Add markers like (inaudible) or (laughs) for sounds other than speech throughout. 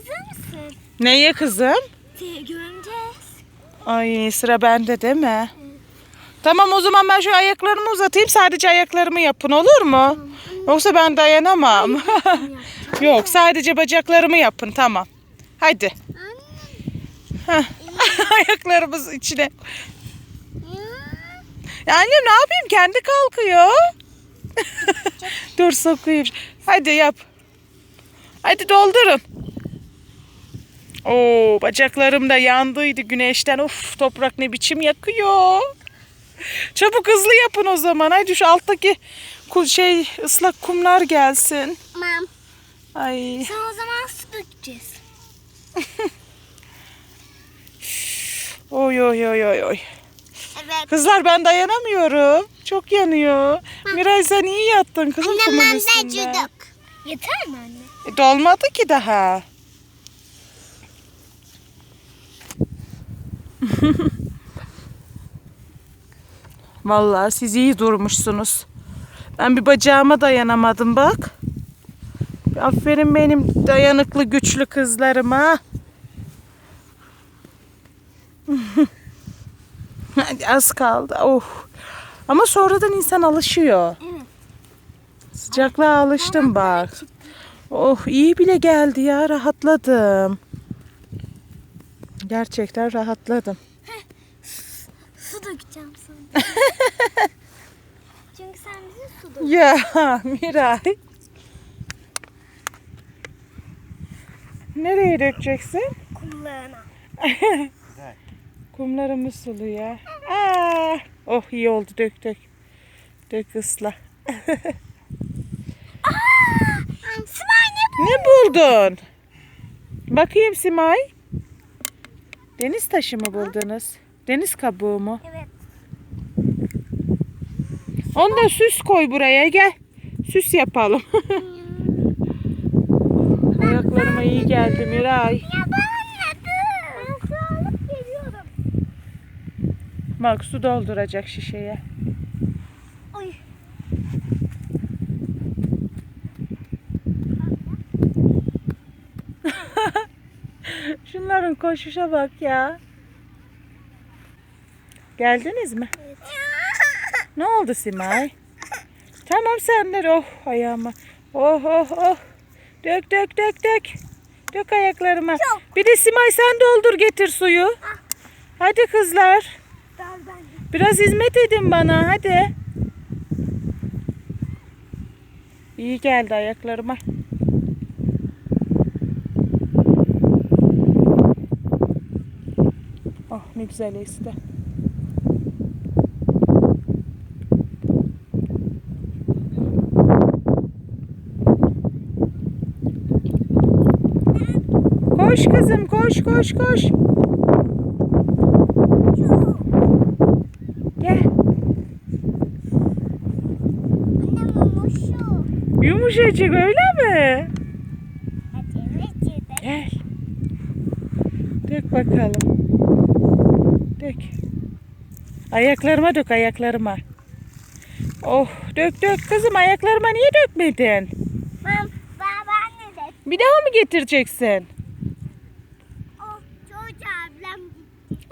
hazır mısın? Neye kızım? Göreceğiz. Ay sıra bende değil mi? Tamam o zaman ben şu ayaklarımı uzatayım. Sadece ayaklarımı yapın olur mu? Yoksa ben dayanamam. (laughs) Yok sadece bacaklarımı yapın tamam. Hadi. (laughs) Ayaklarımız içine. Ya annem ne yapayım? Kendi kalkıyor. (laughs) Dur sokayım. Hadi yap. Hadi doldurun. Oo bacaklarım da yandıydı güneşten. Of toprak ne biçim yakıyor. Çabuk hızlı yapın o zaman. Hadi şu alttaki şey ıslak kumlar gelsin. Mam. Ay. Sen o zaman su dökeceğiz. (laughs) Oy oy oy oy oy. Evet. Kızlar ben dayanamıyorum. Çok yanıyor. Miray sen iyi yattın kızım kumun üstünde. Yeter mi anne? E, dolmadı ki daha. (laughs) Vallahi siz iyi durmuşsunuz. Ben bir bacağıma dayanamadım bak. Aferin benim dayanıklı güçlü kızlarıma. (laughs) Hadi az kaldı. Oh. Ama sonradan insan alışıyor. Evet. Sıcaklığa alıştım bak. Oh iyi bile geldi ya rahatladım. Gerçekten rahatladım. Su dökeceğim sana. (laughs) Çünkü sen bize su dök. Ya Miray. Nereye dökeceksin? Kulağına. (laughs) Kumlarımız sulu ya. Aa, oh iyi oldu dök dök. Dök ısla. Simay ne Ne buldun? Bakayım Simay. Deniz taşı mı buldunuz? Deniz kabuğu mu? Evet. Onu da süs koy buraya gel. Süs yapalım. (laughs) Ayaklarıma iyi geldi Miray. Bak su dolduracak şişeye. Oy. Şunların koşuşa bak ya. Geldiniz mi? Ne oldu Simay? Tamam senler. Oh ayağıma. Oh oh oh. Dök dök dök dök. Dök ayaklarıma. Çok. Bir de Simay sen doldur getir suyu. Hadi kızlar. Biraz hizmet edin bana hadi. İyi geldi ayaklarıma. Güzel esti. Koş kızım koş koş koş. Gel. Yumuşacık öyle mi? Gel. Dök bakalım. Dök. Ayaklarıma dök ayaklarıma. Oh dök dök kızım ayaklarıma niye dökmedin? Mam. Baba anne de. Bir daha mı getireceksin? O çocuğu ablam gitti.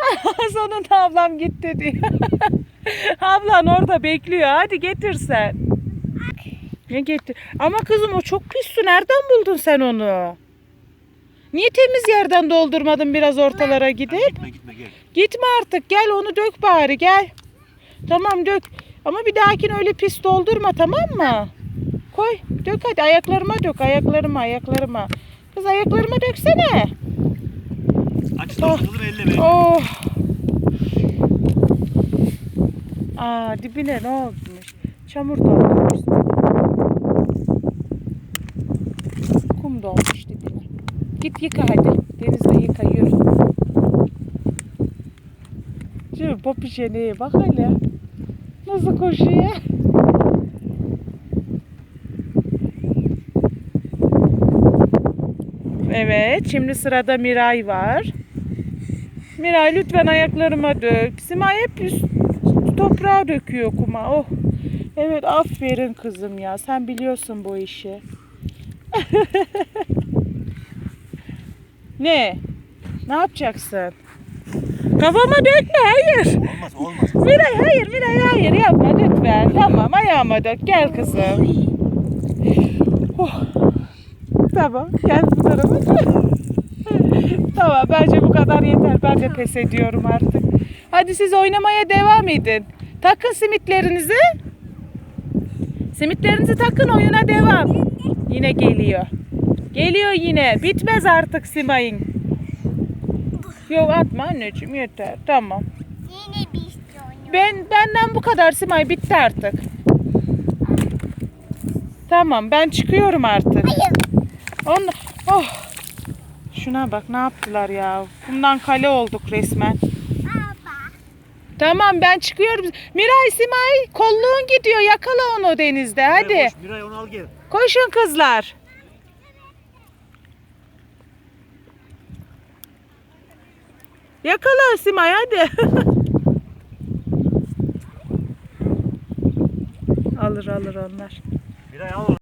(laughs) Sonunda ablam gitti diyor. (laughs) Ablan orada bekliyor. Hadi getir sen. Ne getir? Ama kızım o çok pis su. Nereden buldun sen onu? Niye temiz yerden doldurmadın biraz ortalara gidip? Gitme gitme gel. Gitme artık gel onu dök bari gel. Tamam dök. Ama bir dahakine öyle pis doldurma tamam mı? Koy dök hadi ayaklarıma dök ayaklarıma ayaklarıma. Kız ayaklarıma döksene. Aç kızım elleme. Oh. Aa dibine ne olmuş? Çamur dolmuş. Kum dolmuş dibine. Git yıka hadi. Denizde yıka yürü. Şu popişene bak hele. Nasıl koşuyor? Evet, şimdi sırada Miray var. Miray lütfen ayaklarıma dök. Simay hep toprağa döküyor kuma. Oh. Evet aferin kızım ya. Sen biliyorsun bu işi. (laughs) Ne? Ne yapacaksın? Kafama dökme hayır. Olmaz olmaz. Miray hayır Miray hayır yapma lütfen. Tamam ayağıma dök gel kızım. Oh. Tamam gel bu tarafa. tamam bence bu kadar yeter. Ben de pes ediyorum artık. Hadi siz oynamaya devam edin. Takın simitlerinizi. Simitlerinizi takın oyuna devam. Yine geliyor. Geliyor yine. Bitmez artık Simay'ın. Yok atma anneciğim yeter. Tamam. Yine bir işte oynuyor. Ben benden bu kadar Simay bitti artık. Tamam ben çıkıyorum artık. Hayır. On, oh. Şuna bak ne yaptılar ya. Bundan kale olduk resmen. Baba. Tamam ben çıkıyorum. Miray Simay kolluğun gidiyor. Yakala onu denizde hadi. Miray, koş, Miray onu al gel. Koşun kızlar. Yakala Simay hadi. (laughs) alır alır onlar. Miray al onu.